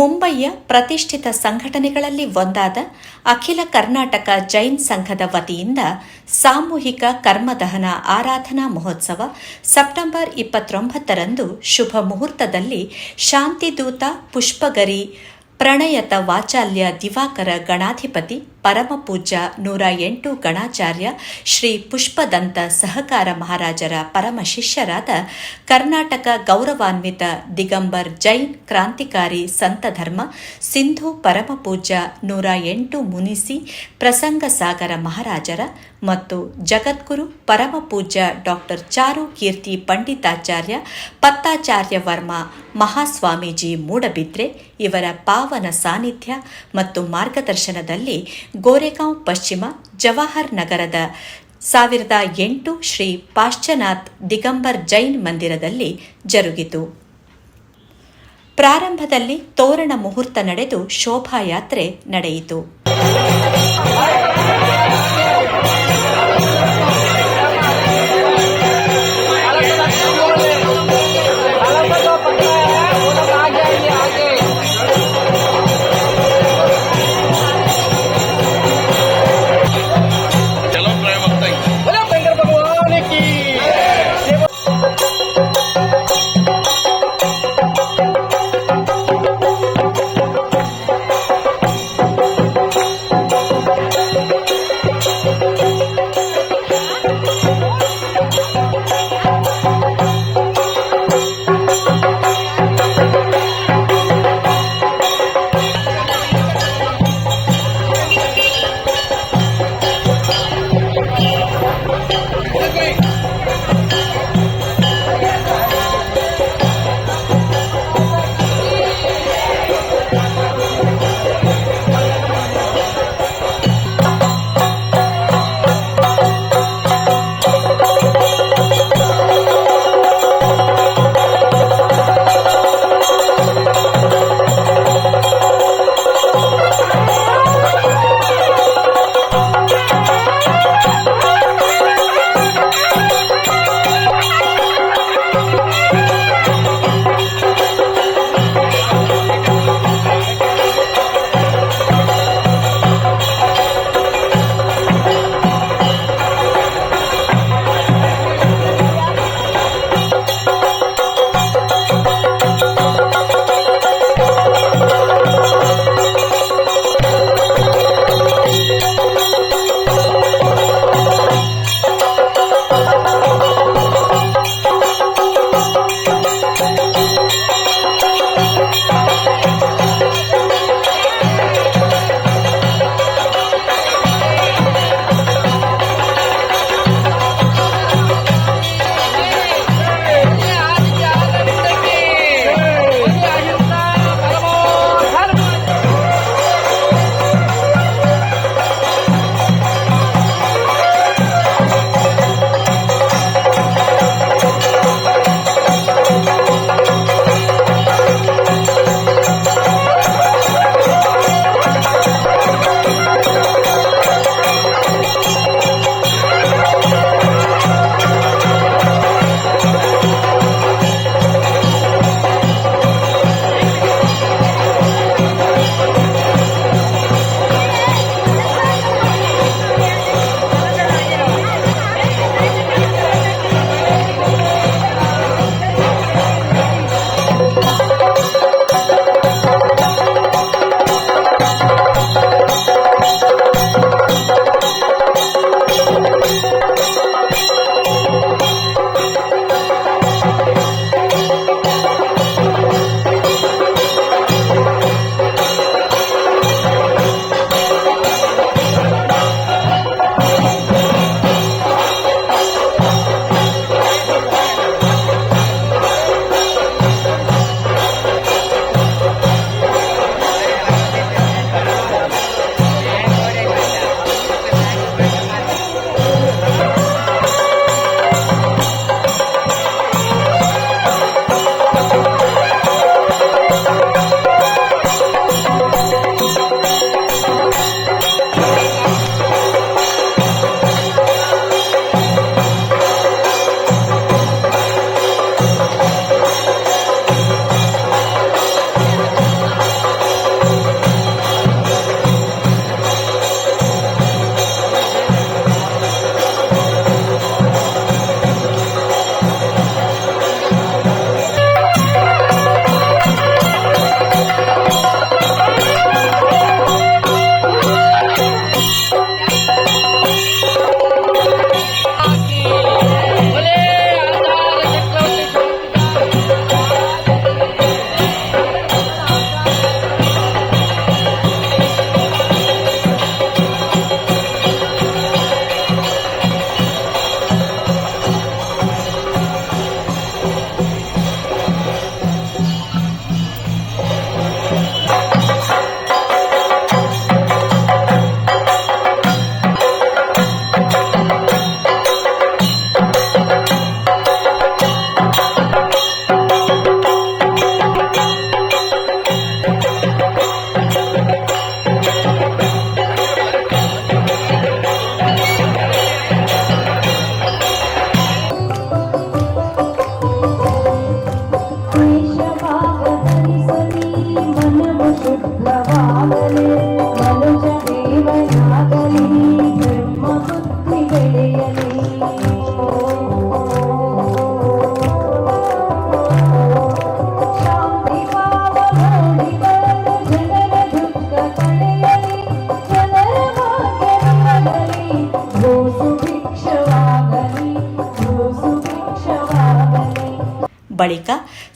ಮುಂಬಯಿಯ ಪ್ರತಿಷ್ಠಿತ ಸಂಘಟನೆಗಳಲ್ಲಿ ಒಂದಾದ ಅಖಿಲ ಕರ್ನಾಟಕ ಜೈನ್ ಸಂಘದ ವತಿಯಿಂದ ಸಾಮೂಹಿಕ ಕರ್ಮದಹನ ಆರಾಧನಾ ಮಹೋತ್ಸವ ಸೆಪ್ಟೆಂಬರ್ ಇಪ್ಪತ್ತೊಂಬತ್ತರಂದು ಶುಭ ಮುಹೂರ್ತದಲ್ಲಿ ಶಾಂತಿದೂತ ಪುಷ್ಪಗರಿ, ಪ್ರಣಯತ ವಾಚಾಲ್ಯ ದಿವಾಕರ ಗಣಾಧಿಪತಿ ಪರಮಪೂಜ್ಯ ನೂರ ಎಂಟು ಗಣಾಚಾರ್ಯ ಶ್ರೀ ಪುಷ್ಪದಂತ ಸಹಕಾರ ಮಹಾರಾಜರ ಪರಮ ಶಿಷ್ಯರಾದ ಕರ್ನಾಟಕ ಗೌರವಾನ್ವಿತ ದಿಗಂಬರ್ ಜೈನ್ ಕ್ರಾಂತಿಕಾರಿ ಸಂತ ಧರ್ಮ ಸಿಂಧು ಪರಮಪೂಜ್ಯ ನೂರ ಎಂಟು ಮುನಿಸಿ ಪ್ರಸಂಗ ಸಾಗರ ಮಹಾರಾಜರ ಮತ್ತು ಜಗದ್ಗುರು ಪರಮಪೂಜ್ಯ ಡಾಕ್ಟರ್ ಚಾರು ಕೀರ್ತಿ ಪಂಡಿತಾಚಾರ್ಯ ಪತ್ತಾಚಾರ್ಯ ವರ್ಮ ಮಹಾಸ್ವಾಮೀಜಿ ಮೂಡಬಿದ್ರೆ ಇವರ ಪಾವನ ಸಾನ್ನಿಧ್ಯ ಮತ್ತು ಮಾರ್ಗದರ್ಶನದಲ್ಲಿ ಗೋರೆಗಾಂವ್ ಪಶ್ಚಿಮ ಜವಾಹರ್ ನಗರದ ಸಾವಿರದ ಎಂಟು ಶ್ರೀ ಪಾಶ್ಚನಾಥ್ ದಿಗಂಬರ್ ಜೈನ್ ಮಂದಿರದಲ್ಲಿ ಜರುಗಿತು. ಪ್ರಾರಂಭದಲ್ಲಿ ತೋರಣ ಮುಹೂರ್ತ ನಡೆದು ಶೋಭಾಯಾತ್ರೆ ನಡೆಯಿತು.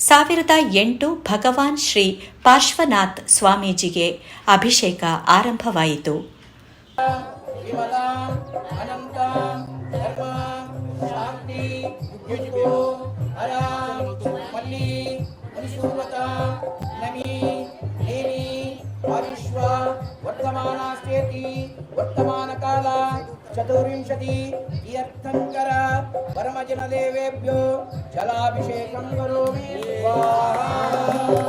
ಸಾವಿರದ ಎಂಟು ಭಗವಾನ್ ಶ್ರೀ ಪಾರ್ಶ್ವನಾಥ್ ಸ್ವಾಮೀಜಿಗೆ ಅಭಿಷೇಕ ಆರಂಭವಾಯಿತು ವಿಮಲಾಂ ಅನಂತಾಂ ಪರಮಜನದೇವೇಭ್ಯೋ ಶಾಂತಿ ಯುಜುಗೋ जलाभिषेकं करोमि स्वाहा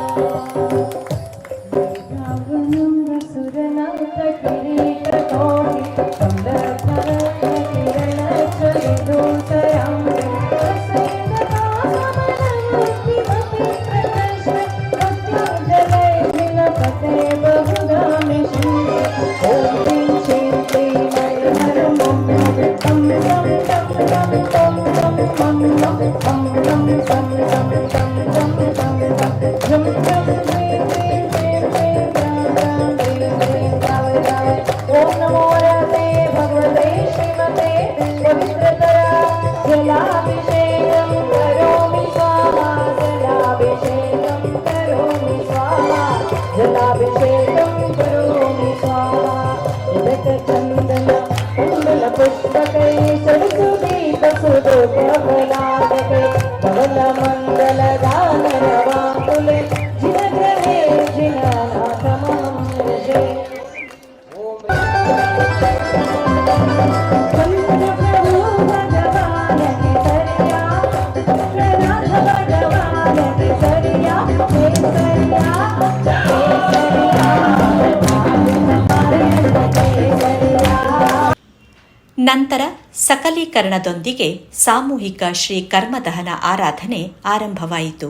ನಂತರ ಸಕಲೀಕರಣದೊಂದಿಗೆ ಸಾಮೂಹಿಕ ಶ್ರೀ ಕರ್ಮದಹನ ಆರಾಧನೆ ಆರಂಭವಾಯಿತು.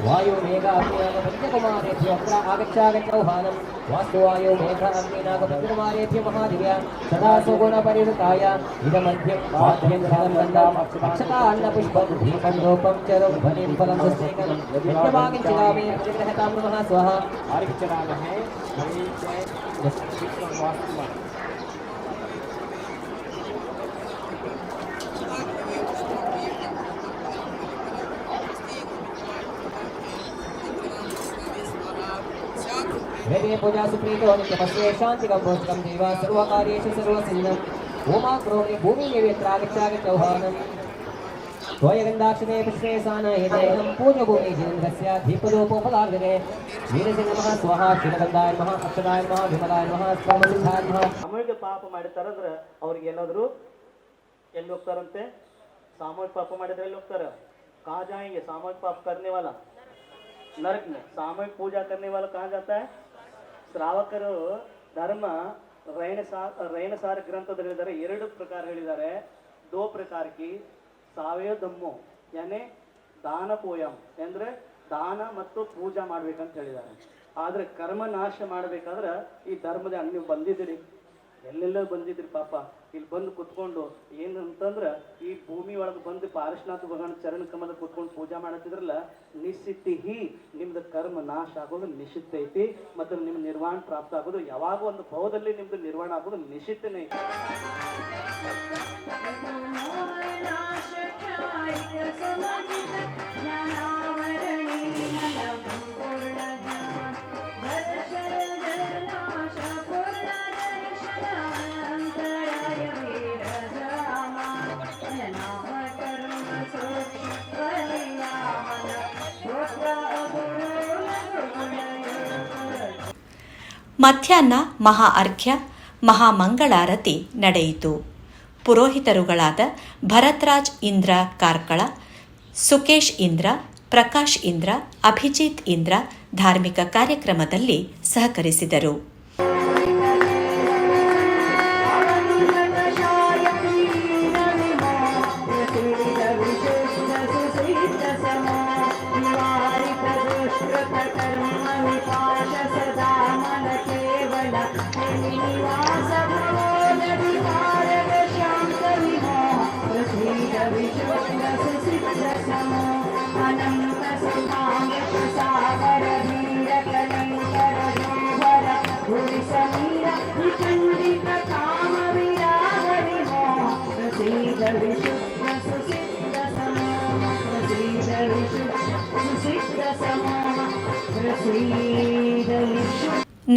लोकं बलिं फलं सच्चेकं यज्ञभागिञ्चिदामे प्रतिग्रहतां नमः स्वः क्षेत्रबालाय सुप्रसन्ना वरदा फलदा भवन्तो ओमाग्रोपि वास्तु वायु मेघ अग्निनाकपञ्चमारेभ्यो वायु मेघ अग्निनाकपञ्चकुमारेभ्यो अत्र आगच्छागच्छौहानं वास्तु वायु मेघ अग्निनाकपञ्चकुमारेभ्यो महादिव्या सदा सुगुणपरिवृताय इदमध्यं वाद्यं धनं गन्धाम् अक्षता अन्नपुष्पं दीपं रूपं च बलिं फलं सुस्तेकं यज्ञभागिञ्चिदामे प्रतिग्रहतां नमः स्वः वेदे पूजा सुप्रीतो नित्यमस्ये शान्तिकं भोजकं देव सर्वकार्येषु सर्वसिन्नम् ओमाक्रोमि भूमिर्यत्रागच्छागच्छौहानम् त्वयगन्धाक्षते पुष्पे सानयदेहं पूज्यभूमि जिनेन्द्रस्य दीपदोपोपदार्गते वीरसे नमः स्वः क्षीरगन्धाय नमः अक्षदाय नमः विमलाय नमः स्वमसिद्धाय नमः ಸಾಮೂಹಿಕ ಪಾಪ ಮಾಡಿರ್ತಾರಂದ್ರೆ ಅವ್ರಿಗೆ ಏನಾದ್ರು ಎಲ್ಲಿ ಹೋಗ್ತಾರಂತೆ ಸಾಮೂಹಿಕ ಪಾಪ ಮಾಡಿದ್ರೆ ಎಲ್ಲಿ ಹೋಗ್ತಾರೆ कहाँ जाएंगे सामूहिक पाप करने वाला नरक में सामूहिक पूजा करने वाला कहाँ जाता है ಶ್ರಾವಕರು ಧರ್ಮ ರೈಣ ಸಾ ರೈಣಸಾರ ಗ್ರಂಥದಲ್ಲಿ ಹೇಳಿದ್ದಾರೆ ಎರಡು ಪ್ರಕಾರ ಹೇಳಿದ್ದಾರೆ. ದೋ ಪ್ರಕಾರಕ್ಕೆ ಸಾವಯವ ದಮ್ಮು ಯಾನೆ ದಾನ ಪೋಯಂ ಅಂದ್ರೆ ದಾನ ಮತ್ತು ಪೂಜಾ ಮಾಡ್ಬೇಕಂತ ಹೇಳಿದ್ದಾರೆ. ಆದ್ರೆ ಕರ್ಮ ನಾಶ ಮಾಡಬೇಕಾದ್ರೆ ಈ ಧರ್ಮದ ನೀವು ಬಂದಿದ್ದೀರಿ. ಎಲ್ಲೆಲ್ಲೋ ಬಂದಿದ್ರಿ ಪಾಪ. ಇಲ್ಲಿ ಬಂದು ಕುತ್ಕೊಂಡು ಏನಂತಂದ್ರೆ ಈ ಭೂಮಿ ಒಳಗೆ ಬಂದು ಪಾರಶ್ನಾಥ ಭಗವಾನ್ ಚರಣ ಕಮಲ ಕುತ್ಕೊಂಡು ಪೂಜಾ ಮಾಡತ್ತಿದ್ರಲ್ಲ ನಿಶ್ಚಿತಿ ನಿಮ್ದು ಕರ್ಮ ನಾಶ ಆಗೋದು ನಿಶ್ಚಿತ ಐತಿ, ಮತ್ತು ನಿಮ್ಮ ನಿರ್ವಾಣ ಪ್ರಾಪ್ತ ಆಗೋದು ಯಾವಾಗ ಒಂದು ಭವದಲ್ಲಿ ನಿಮ್ದು ನಿರ್ವಾಣ ಆಗೋದು ನಿಶ್ಚಿತನೇ ಮಧ್ಯಾಹ್ನ ಮಹಾ ಅರ್ಘ್ಯ ಮಹಾಮಂಗಳಾರತಿ ನಡೆಯಿತು. ಪುರೋಹಿತರುಗಳಾದ ಭರತ್ರಾಜ್ ಇಂದ್ರ ಕಾರ್ಕಳ, ಸುಕೇಶ್ ಇಂದ್ರ, ಪ್ರಕಾಶ್ ಇಂದ್ರ, ಅಭಿಜಿತ್ ಇಂದ್ರ ಧಾರ್ಮಿಕ ಕಾರ್ಯಕ್ರಮದಲ್ಲಿ ಸಹಕರಿಸಿದರು.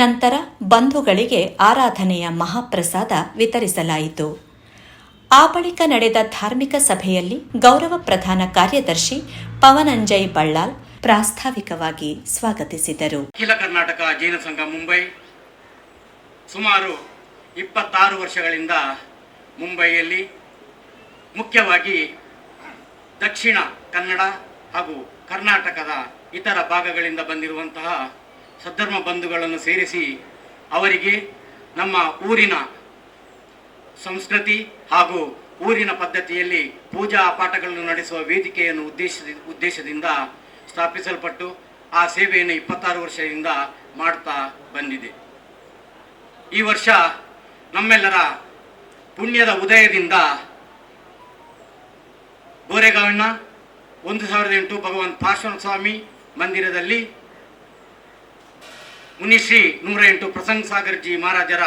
ನಂತರ ಬಂಧುಗಳಿಗೆ ಆರಾಧನೆಯ ಮಹಾಪ್ರಸಾದ ವಿತರಿಸಲಾಯಿತು. ಆ ಬಳಿಕ ನಡೆದ ಧಾರ್ಮಿಕ ಸಭೆಯಲ್ಲಿ ಗೌರವ ಪ್ರಧಾನ ಕಾರ್ಯದರ್ಶಿ ಪವನಂಜಯ್ ಬಳ್ಳಾಲ್ ಪ್ರಾಸ್ತಾವಿಕವಾಗಿ ಸ್ವಾಗತಿಸಿದರು. ಅಖಿಲ ಕರ್ನಾಟಕ ಜೈನ ಸಂಘ ಮುಂಬೈ ಸುಮಾರು ಇಪ್ಪತ್ತಾರು ವರ್ಷಗಳಿಂದ ಮುಂಬೈಯಲ್ಲಿ ಮುಖ್ಯವಾಗಿ ದಕ್ಷಿಣ ಕನ್ನಡ ಹಾಗೂ ಕರ್ನಾಟಕದ ಇತರ ಭಾಗಗಳಿಂದ ಬಂದಿರುವಂತಹ ಸದ್ಧರ್ಮ ಬಂಧುಗಳನ್ನು ಸೇರಿಸಿ ಅವರಿಗೆ ನಮ್ಮ ಊರಿನ ಸಂಸ್ಕೃತಿ ಹಾಗೂ ಊರಿನ ಪದ್ಧತಿಯಲ್ಲಿ ಪೂಜಾ ಪಾಠಗಳನ್ನು ನಡೆಸುವ ವೇದಿಕೆಯನ್ನು ಉದ್ದೇಶ ಉದ್ದೇಶದಿಂದ ಸ್ಥಾಪಿಸಲ್ಪಟ್ಟು ಆ ಸೇವೆಯನ್ನು ಇಪ್ಪತ್ತಾರು ವರ್ಷದಿಂದ ಮಾಡ್ತಾ ಬಂದಿದೆ. ಈ ವರ್ಷ ನಮ್ಮೆಲ್ಲರ ಪುಣ್ಯದ ಉದಯದಿಂದ ಗೋರೆಗಾವಿನ ಒಂದು ಸಾವಿರದ ಎಂಟು ಭಗವಾನ್ ಪಾರ್ಶ್ವನಾಥ ಸ್ವಾಮಿ ಮಂದಿರದಲ್ಲಿ ಮುನಿಶ್ರೀ ನೂರ ಎಂಟು ಪ್ರಸಂಗ್ ಸಾಗರ್ ಜಿ ಮಹಾರಾಜರ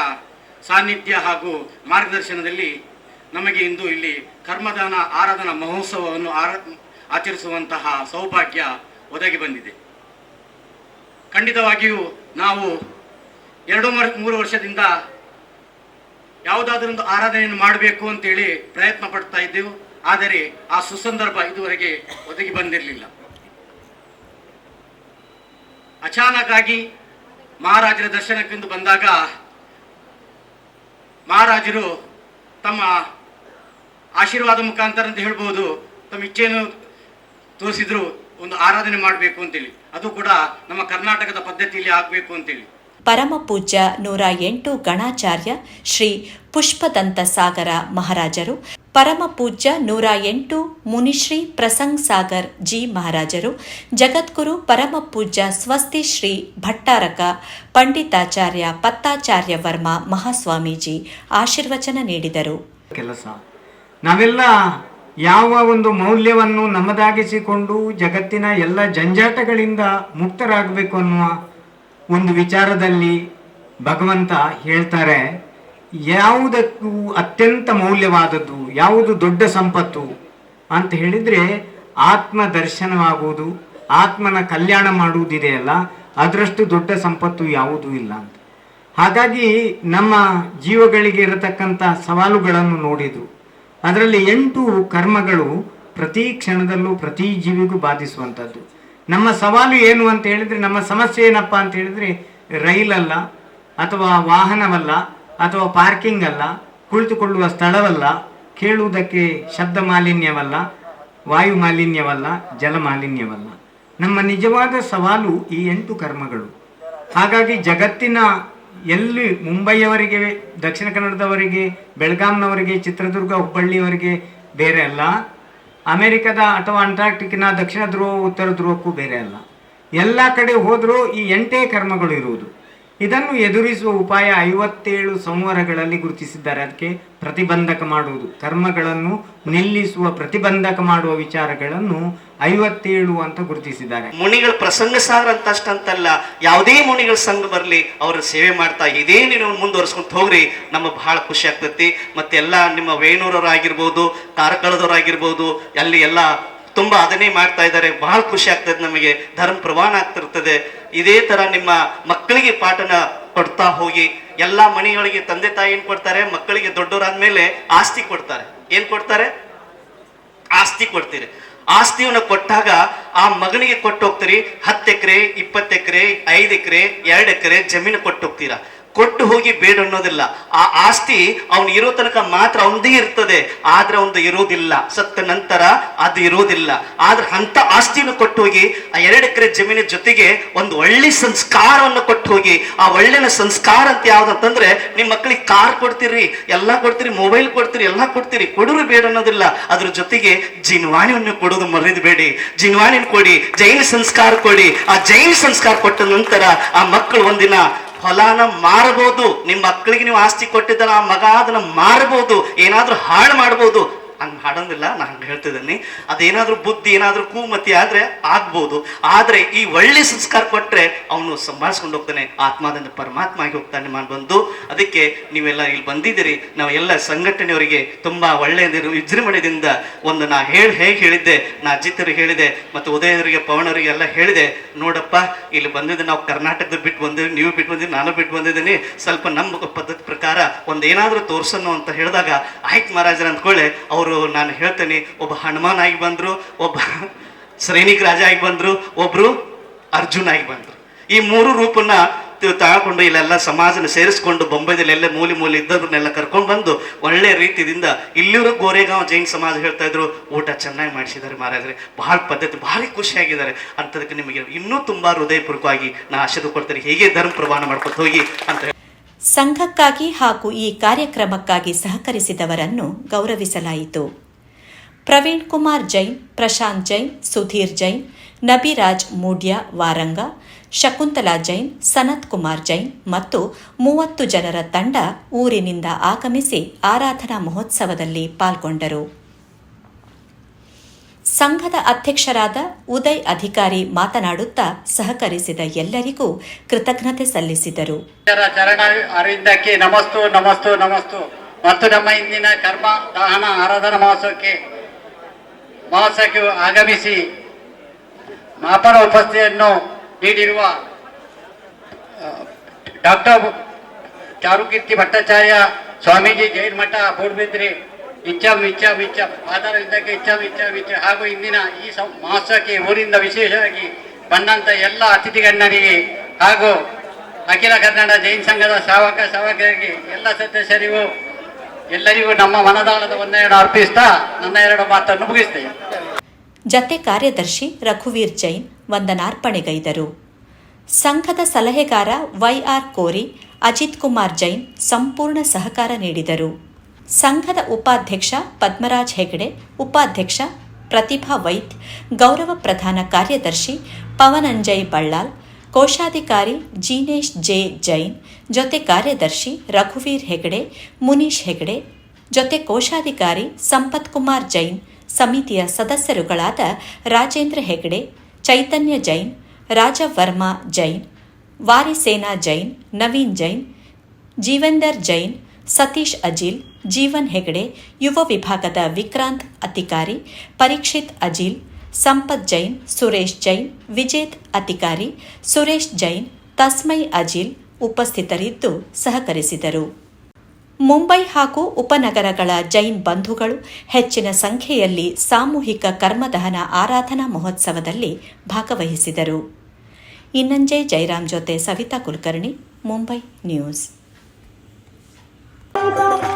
ಸಾನ್ನಿಧ್ಯ ಹಾಗೂ ಮಾರ್ಗದರ್ಶನದಲ್ಲಿ ನಮಗೆ ಇಂದು ಇಲ್ಲಿ ಕರ್ಮದಾನ, ಆರಾಧನಾ ಮಹೋತ್ಸವವನ್ನು ಆಚರಿಸುವಂತಹ ಸೌಭಾಗ್ಯ ಒದಗಿ ಬಂದಿದೆ. ಖಂಡಿತವಾಗಿಯೂ ನಾವು ಎರಡು ಮೂರು ವರ್ಷದಿಂದ ಯಾವುದಾದ್ರೊಂದು ಆರಾಧನೆಯನ್ನು ಮಾಡಬೇಕು ಅಂತೇಳಿ ಪ್ರಯತ್ನ ಪಡ್ತಾ ಇದ್ದೆವು. ಆದರೆ ಆ ಸುಸಂದರ್ಭ ಇದುವರೆಗೆ ಒದಗಿ ಬಂದಿರಲಿಲ್ಲ. ಅಚಾನಕ್ ಆಗಿ ಮಹಾರಾಜರ ದರ್ಶನಕ್ಕೆಂದು ಬಂದಾಗ ಮಹಾರಾಜರು ತಮ್ಮ ಆಶೀರ್ವಾದ ಮುಖಾಂತರ ಅಂತ ಹೇಳ್ಬೋದು ತಮ್ಮ ಇಚ್ಛೆಯನ್ನು ತೋರಿಸಿದ್ರು, ಒಂದು ಆರಾಧನೆ ಮಾಡಬೇಕು ಅಂತೇಳಿ. ಅದು ಕೂಡ ನಮ್ಮ ಕರ್ನಾಟಕದ ಪದ್ಧತಿಯಲ್ಲಿ ಆಗಬೇಕು ಅಂತೇಳಿ. ಪರಮ ಪೂಜ್ಯ ನೂರ ಎಂಟು ಗಣಾಚಾರ್ಯ ಶ್ರೀ ಪುಷ್ಪದಂತ ಸಾಗರ ಮಹಾರಾಜರು ಪರಮ ಪೂಜ್ಯ ನೂರ ಎಂಟು ಮುನಿಶ್ರೀ ಪ್ರಸಂಗ್ ಸಾಗರ್ ಜಿ ಮಹಾರಾಜರು, ಜಗದ್ಗುರು ಪರಮ ಪೂಜ್ಯ ಸ್ವಸ್ತಿ ಶ್ರೀ ಭಟ್ಟಾರಕ ಪಂಡಿತಾಚಾರ್ಯ ಪತ್ತಾಚಾರ್ಯ ವರ್ಮ ಮಹಾಸ್ವಾಮೀಜಿ ಆಶೀರ್ವಚನ ನೀಡಿದರು. ಕೆಲಸ. ನಾವೆಲ್ಲ ಯಾವ ಒಂದು ಮೌಲ್ಯವನ್ನು ನಮ್ಮದಾಗಿಸಿಕೊಂಡು ಜಗತ್ತಿನ ಎಲ್ಲ ಜಂಜಾಟಗಳಿಂದ ಮುಕ್ತರಾಗಬೇಕು ಅನ್ನುವ ಒಂದು ವಿಚಾರದಲ್ಲಿ ಭಗವಂತ ಹೇಳ್ತಾರೆ, ಯಾವುದಕ್ಕೂ ಅತ್ಯಂತ ಮೌಲ್ಯವಾದದ್ದು, ಯಾವುದು ದೊಡ್ಡ ಸಂಪತ್ತು? ಅಂತ ಹೇಳಿದರೆ, ಆತ್ಮ ದರ್ಶನವಾಗುವುದು, ಆತ್ಮನ ಕಲ್ಯಾಣ ಮಾಡುವುದಿದೆಯಲ್ಲ ಅದರಷ್ಟು ದೊಡ್ಡ ಸಂಪತ್ತು ಯಾವುದೂ ಇಲ್ಲ ಅಂತ. ಹಾಗಾಗಿ ನಮ್ಮ ಜೀವಗಳಿಗೆ ಇರತಕ್ಕಂಥ ಸವಾಲುಗಳನ್ನು ನೋಡಿದ್ರು ಅದರಲ್ಲಿ ಎಂಟು ಕರ್ಮಗಳು ಪ್ರತಿ ಕ್ಷಣದಲ್ಲೂ ಪ್ರತಿ ಜೀವಿಗೂ ಬಾಧಿಸುವಂಥದ್ದು. ನಮ್ಮ ಸವಾಲು ಏನು ಅಂತ ಹೇಳಿದ್ರೆ, ನಮ್ಮ ಸಮಸ್ಯೆ ಏನಪ್ಪ ಅಂತ ಹೇಳಿದ್ರೆ, ರೈಲಲ್ಲ ಅಥವಾ ವಾಹನವಲ್ಲ ಅಥವಾ ಪಾರ್ಕಿಂಗ್ ಅಲ್ಲ, ಕುಳಿತುಕೊಳ್ಳುವ ಸ್ಥಳವಲ್ಲ, ಕೇಳುವುದಕ್ಕೆ ಶಬ್ದ ಮಾಲಿನ್ಯವಲ್ಲ, ವಾಯು ಮಾಲಿನ್ಯವಲ್ಲ, ಜಲ ಮಾಲಿನ್ಯವಲ್ಲ. ನಮ್ಮ ನಿಜವಾದ ಸವಾಲು ಈ ಎಂಟು ಕರ್ಮಗಳು. ಹಾಗಾಗಿ ಜಗತ್ತಿನ ಎಲ್ಲಿ ಮುಂಬೈಯವರಿಗೆ, ದಕ್ಷಿಣ ಕನ್ನಡದವರಿಗೆ, ಬೆಳಗಾಂನವರಿಗೆ, ಚಿತ್ರದುರ್ಗ, ಹುಬ್ಬಳ್ಳಿಯವರಿಗೆ ಬೇರೆ ಅಲ್ಲ ಅಮೆರಿಕದ ಅಥವಾ ಅಂಟಾರ್ಟಿಕ್ನ ದಕ್ಷಿಣ ಧ್ರುವ, ಉತ್ತರ ಧ್ರುವಕ್ಕೂ ಬೇರೆ ಅಲ್ಲ. ಎಲ್ಲ ಕಡೆ ಹೋದರೂ ಈ ಎಂಟೇ ಕರ್ಮಗಳು ಇರುವುದು. ಇದನ್ನು ಎದುರಿಸುವ ಉಪಾಯ ಐವತ್ತೇಳು ಸಂವರಗಳಲ್ಲಿ ಗುರುತಿಸಿದ್ದಾರೆ. ಅದಕ್ಕೆ ಪ್ರತಿಬಂಧಕ ಮಾಡುವುದು. ಕರ್ಮಗಳನ್ನು ನಿಲ್ಲಿಸುವ ಪ್ರತಿಬಂಧಕ ಮಾಡುವ ವಿಚಾರಗಳನ್ನು ಐವತ್ತೇಳು ಅಂತ ಗುರುತಿಸಿದ್ದಾರೆ. ಮುನಿಗಳ ಪ್ರಸಂಗ ಸಾಗರ ಅಂತ ಅಷ್ಟಂತಲ್ಲ ಯಾವುದೇ ಮುನಿಗಳ ಸಂಘ ಬರಲಿ, ಅವ್ರ ಸೇವೆ ಮಾಡ್ತಾ ಇದೇ ನೀವು ಮುಂದುವರ್ಸ್ಕೊಂಡು ಹೋಗ್ರಿ, ನಮಗೆ ಬಹಳ ಖುಷಿ ಆಗ್ತೈತಿ. ಮತ್ತೆ ಎಲ್ಲ ನಿಮ್ಮ ವೇಣೂರವರಾಗಿರ್ಬೋದು ಕಾರ್ಕಳದವರಾಗಿರ್ಬೋದು ಅಲ್ಲಿ ಎಲ್ಲ ತುಂಬಾ ಅದನ್ನೇ ಮಾಡ್ತಾ ಇದ್ದಾರೆ. ಬಹಳ ಖುಷಿ ಆಗ್ತದೆ ನಮಗೆ. ಧರ್ಮ ಪ್ರವಾಹ ಆಗ್ತಿರ್ತದೆ. ಇದೇ ತರ ನಿಮ್ಮ ಮಕ್ಕಳಿಗೆ ಪಾಠನ ಕೊಡ್ತಾ ಹೋಗಿ, ಎಲ್ಲ ಮನೆಯೊಳಗೆ ತಂದೆ ತಾಯಿ ಏನ್ ಕೊಡ್ತಾರೆ? ಮಕ್ಕಳಿಗೆ ದೊಡ್ಡವರಾದ್ಮೇಲೆ ಆಸ್ತಿ ಕೊಡ್ತಾರೆ. ಏನ್ ಕೊಡ್ತಾರೆ? ಆಸ್ತಿ ಕೊಡ್ತೀರಿ. ಆಸ್ತಿಯನ್ನ ಕೊಟ್ಟಾಗ ಆ ಮಗನಿಗೆ ಕೊಟ್ಟು ಹೋಗ್ತೀರಿ ಹತ್ತು ಎಕರೆ, ಇಪ್ಪತ್ತು ಎಕರೆ, ಐದು ಎಕರೆ, ಎರಡು ಎಕರೆ ಜಮೀನು ಕೊಟ್ಟು ಹೋಗ್ತೀರಾ ಕೊಟ್ಟು ಹೋಗಿ ಬೇಡ ಅನ್ನೋದಿಲ್ಲ. ಆ ಆಸ್ತಿ ಅವನು ಇರೋ ತನಕ ಮಾತ್ರ ಅವನದೇ ಇರ್ತದೆ. ಆದ್ರೆ ಅವನು ಇರೋದಿಲ್ಲ. ಸತ್ತ ನಂತರ ಅದು ಇರೋದಿಲ್ಲ. ಆದ್ರೆ ಅಂತ ಆಸ್ತಿಯನ್ನು ಕೊಟ್ಟು ಹೋಗಿ, ಆ ಎರಡು ಎಕರೆ ಜಮೀನಿನ ಜೊತೆಗೆ ಒಂದು ಒಳ್ಳೆ ಸಂಸ್ಕಾರವನ್ನು ಕೊಟ್ಟು ಹೋಗಿ, ಆ ಒಳ್ಳೆನ ಸಂಸ್ಕಾರ ಅಂತ ಯಾವ್ದಂತಂದ್ರೆ ನಿಮ್ಮ ಮಕ್ಕಳಿಗೆ ಕಾರ್ ಕೊಡ್ತೀರಿ, ಎಲ್ಲ ಕೊಡ್ತೀರಿ ಮೊಬೈಲ್ ಕೊಡ್ತೀರಿ, ಎಲ್ಲ ಕೊಡ್ತೀರಿ, ಕೊಡೋರು ಬೇಡ ಅನ್ನೋದಿಲ್ಲ. ಅದ್ರ ಜೊತೆಗೆ ಜಿನ್ವಾಣಿಯನ್ನು ಕೊಡೋದು ಮರೆದು ಬೇಡಿ. ಜಿನ್ವಾಣಿನ ಕೊಡಿ, ಜೈನ ಸಂಸ್ಕಾರ ಕೊಡಿ. ಆ ಜೈನ ಸಂಸ್ಕಾರ ಕೊಟ್ಟ ನಂತರ ಆ ಮಕ್ಕಳು ಒಂದಿನ ಹೊಲಾನ ಮಾರಬಹುದು. ನಿಮ್ಮ ಮಕ್ಕಳಿಗೆ ನೀವು ಆಸ್ತಿ ಕೊಟ್ಟಿದ್ದಲ್ಲ ಆ ಮಗ ಅದನ್ನ ಮಾರಬಹುದು. ಏನಾದ್ರೂ ಹಾಳು ಮಾಡಬಹುದು ಹಂಗೆ ಮಾಡೋದಿಲ್ಲ ನಾನು ಹಂಗೆ ಹೇಳ್ತಿದ್ದೀನಿ. ಅದೇನಾದ್ರೂ ಬುದ್ಧಿ, ಏನಾದ್ರೂ ಕೂಮತಿ ಆದ್ರೆ ಆಗ್ಬೋದು. ಆದ್ರೆ ಈ ಒಳ್ಳೆ ಸಂಸ್ಕಾರ ಕೊಟ್ರೆ ಅವನು ಸಂಭಾಳಿಸ್ಕೊಂಡು ಹೋಗ್ತಾನೆ, ಆತ್ಮದಿಂದ ಪರಮಾತ್ಮ ಆಗಿ ಹೋಗ್ತಾನೆ ಮಾಡಿ ಬಂದು. ಅದಕ್ಕೆ ನೀವೆಲ್ಲ ಇಲ್ಲಿ ಬಂದಿದ್ದೀರಿ. ನಾವು ಎಲ್ಲ ಸಂಘಟನೆಯವರಿಗೆ ತುಂಬಾ ಒಳ್ಳೆಯದಿರು ವಿಜೃಂಭಣೆಯಿಂದ ಒಂದು ನಾ ಹೇಳಿ, ಹೇಗೆ ಹೇಳಿದ್ದೆ, ನಾ ಅಜಿತರಿಗೆ ಹೇಳಿದೆ, ಮತ್ತು ಉದಯರಿಗೆ ಪವನರಿಗೆ ಎಲ್ಲ ಹೇಳಿದೆ. ನೋಡಪ್ಪ, ಇಲ್ಲಿ ಬಂದಿದ್ದು ನಾವು ಕರ್ನಾಟಕದ ಬಿಟ್ಟು ಬಂದಿದ್ದೀವಿ ನೀವು ಬಿಟ್ಟು ಬಂದಿದ್ದೀವಿ ನಾನು ಬಿಟ್ಟು ಬಂದಿದ್ದೀನಿ. ಸ್ವಲ್ಪ ನಮ್ಮ ಪದ್ಧತಿ ಪ್ರಕಾರ ಒಂದು ಏನಾದರೂ ತೋರಿಸೋಣ ಅಂತ ಹೇಳಿದಾಗ, ಆಯ್ತು ಮಹಾರಾಜರ ಅಂದ್ಕೊಳ್ಳೆ, ಅವರು ನಾನು ಹೇಳ್ತೇನೆ, ಒಬ್ಬ ಹನುಮಾನ್ ಆಗಿ ಬಂದರು, ಒಬ್ಬ ಸೈನಿಕ ರಾಜ ಆಗಿ ಬಂದರು ಒಬ್ಬರು ಅರ್ಜುನ್ ಆಗಿ ಬಂದರು ಈ ಮೂರು ರೂಪನ್ನ ತ- ತಗೊಂಡು ಇಲ್ಲೆಲ್ಲ ಸಮಾಜನ ಸೇರಿಸ್ಕೊಂಡು ಬೊಂಬೈದಲ್ಲಿ ಎಲ್ಲ ಮೂಲೆ ಮೂಲೆ ಇದ್ದವ್ರನ್ನೆಲ್ಲ ಕರ್ಕೊಂಡು ಬಂದು ಒಳ್ಳೆ ರೀತಿಯಿಂದ ಇಲ್ಲಿರೋ ಗೋರೆಗಾಂವ್ ಜೈನ್ ಸಮಾಜ ಹೇಳ್ತಾ ಇದ್ರು, ಊಟ ಚೆನ್ನಾಗಿ ಮಾಡಿಸಿದ್ದಾರೆ ಮಹಾರಾಜರೆ ಬಹಳ ಪದ್ಧತಿ ಭಾರಿ ಖುಷಿಯಾಗಿದ್ದಾರೆ ಅಂತದಕ್ಕೆ ನಿಮಗೆ ಇನ್ನೂ ತುಂಬಾ ಹೃದಯಪೂರ್ವಕವಾಗಿ ನಾ ಆಶೀರ್ವಾದ ಕೊಡ್ತೇನೆ ಹೇಗೆ ಧರ್ಮ ಪ್ರವಾಹ ಮಾಡ್ಕೊತ ಹೋಗಿ ಅಂತ. ಸಂಘಕ್ಕಾಗಿ ಹಾಗೂ ಈ ಕಾರ್ಯಕ್ರಮಕ್ಕಾಗಿ ಸಹಕರಿಸಿದವರನ್ನು ಗೌರವಿಸಲಾಯಿತು. ಪ್ರವೀಣ್ ಕುಮಾರ್ ಜೈನ್, ಪ್ರಶಾಂತ್ ಜೈನ್, ಸುಧೀರ್ ಜೈನ್, ನಬಿರಾಜ್ ಮೂಡ್ಯ, ವಾರಂಗ, ಶಕುಂತಲಾ ಜೈನ್, ಸನತ್ ಕುಮಾರ್ ಜೈನ್ ಮತ್ತು ಮೂವತ್ತು ಜನರ ತಂಡ ಊರಿನಿಂದ ಆಗಮಿಸಿ ಆರಾಧನಾ ಮಹೋತ್ಸವದಲ್ಲಿ ಪಾಲ್ಗೊಂಡರು. ಸಂಘದ ಅಧ್ಯಕ್ಷರಾದ ಉದಯ್ ಅಧಿಕಾರಿ ಮಾತನಾಡುತ್ತಾ ಸಹಕರಿಸಿದ ಎಲ್ಲರಿಗೂ ಕೃತಜ್ಞತೆ ಸಲ್ಲಿಸಿದರು. ಅರವಿಂದಕ್ಕೆ ನಮಸ್ತು ನಮಸ್ತು ನಮಸ್ತು. ಮತ್ತು ನಮ್ಮ ಇಂದಿನ ಕರ್ಮ ದಹನ ಆರಾಧನಾ ಮಹೋತ್ಸವಕ್ಕೆ ಮಹೋತ್ಸವಕ್ಕೆ ಆಗಮಿಸಿ ಮಾಪನ ಉಪಸ್ಥಿತಿಯನ್ನು ನೀಡಿರುವ ಡಾಕ್ಟರ್ ಚಾರುಕೀರ್ತಿ ಭಟ್ಟಾಚಾರ್ಯ ಸ್ವಾಮೀಜಿ ಜೈನ್ ಮಠ ಮೂಡ್ಬಿದ್ರಿ ಇಚ್ಛಂ ಇಚ್ಛಾ ಆಧಾರ ಇದ್ದಕ್ಕೆ ಇಚ್ಛಾ ಇಚ್ಛಾ ಇಚ್ಛ ಹಾಗೂ ಇಂದಿನ ಈ ಮಹೋತ್ಸವಕ್ಕೆ ಊರಿಂದ ವಿಶೇಷವಾಗಿ ಬಂದಂತ ಎಲ್ಲ ಅತಿಥಿ ಗಣ್ಯರಿಗೆ ಹಾಗೂ ಅಖಿಲ ಕನ್ನಡ ಜೈನ್ ಸಂಘದ ಶ್ರಾವಕ ಶ್ರಾವಕರಿಗೆ ಎಲ್ಲ ಸದಸ್ಯರಿಗೂ ಎಲ್ಲರಿಗೂ ನಮ್ಮ ಮನದಾಳದ ಒಂದೆರಡು ಅರ್ಪಿಸ್ತಾ ನನ್ನ ಎರಡು ಮಾತನ್ನು ಮುಗಿಸ್ತೇನೆ. ಜತೆ ಕಾರ್ಯದರ್ಶಿ ರಘುವೀರ್ ಜೈನ್ ವಂದನಾರ್ಪಣೆಗೈದರು. ಸಂಘದ ಸಲಹೆಗಾರ ವೈಆರ್ ಕೋರಿ, ಅಜಿತ್ ಕುಮಾರ್ ಜೈನ್ ಸಂಪೂರ್ಣ ಸಹಕಾರ ನೀಡಿದರು. ಸಂಘದ ಉಪಾಧ್ಯಕ್ಷ ಪದ್ಮರಾಜ್ ಹೆಗಡೆ, ಉಪಾಧ್ಯಕ್ಷ ಪ್ರತಿಭಾ ವೈದ್, ಗೌರವ ಪ್ರಧಾನ ಕಾರ್ಯದರ್ಶಿ ಪವನಂಜಯ್ ಬಳ್ಳಾಲ್ ಕೋಶಾಧಿಕಾರಿ ಜೀನೇಶ್ ಜೆ ಜೈನ್, ಜೊತೆ ಕಾರ್ಯದರ್ಶಿ ರಘುವೀರ್ ಹೆಗಡೆ, ಮುನೀಶ್ ಹೆಗಡೆ, ಜೊತೆ ಕೋಶಾಧಿಕಾರಿ ಸಂಪತ್ ಕುಮಾರ್ ಜೈನ್, ಸಮಿತಿಯ ಸದಸ್ಯರುಗಳಾದ ರಾಜೇಂದ್ರ ಹೆಗಡೆ, ಚೈತನ್ಯ ಜೈನ್ ರಾಜ ವರ್ಮಾ ಜೈನ್, ವಾರಿಸೇನಾ ಜೈನ್, ನವೀನ್ ಜೈನ್, ಜೀವಂದರ್ ಜೈನ್ ಸತೀಶ್ ಅಜಿಲ್, ಜೀವನ್ ಹೆಗಡೆ, ಯುವ ವಿಭಾಗದ ವಿಕ್ರಾಂತ್ ಅತಿಕಾರಿ ಪರೀಕ್ಷಿತ್ ಅಜಿಲ್, ಸಂಪತ್ ಜೈನ್, ಸುರೇಶ್ ಜೈನ್, ವಿಜೇತ್ ಅತಿಕಾರಿ ಸುರೇಶ್ ಜೈನ್, ತಸ್ಮೈ ಅಜಿಲ್ ಉಪಸ್ಥಿತರಿದ್ದು ಸಹಕರಿಸಿದರು. ಮುಂಬೈ ಹಾಗೂ ಉಪನಗರಗಳ ಜೈನ್ ಬಂಧುಗಳು ಹೆಚ್ಚಿನ ಸಂಖ್ಯೆಯಲ್ಲಿ ಸಾಮೂಹಿಕ ಕರ್ಮದಹನ ಆರಾಧನಾ ಮಹೋತ್ಸವದಲ್ಲಿ ಭಾಗವಹಿಸಿದರು. ಇನ್ನಂಜೆ ಜೈರಾಮ್ ಜೊತೆ ಸವಿತಾ ಕುಲಕರ್ಣಿ, ಮುಂಬೈ ನ್ಯೂಸ್. 包包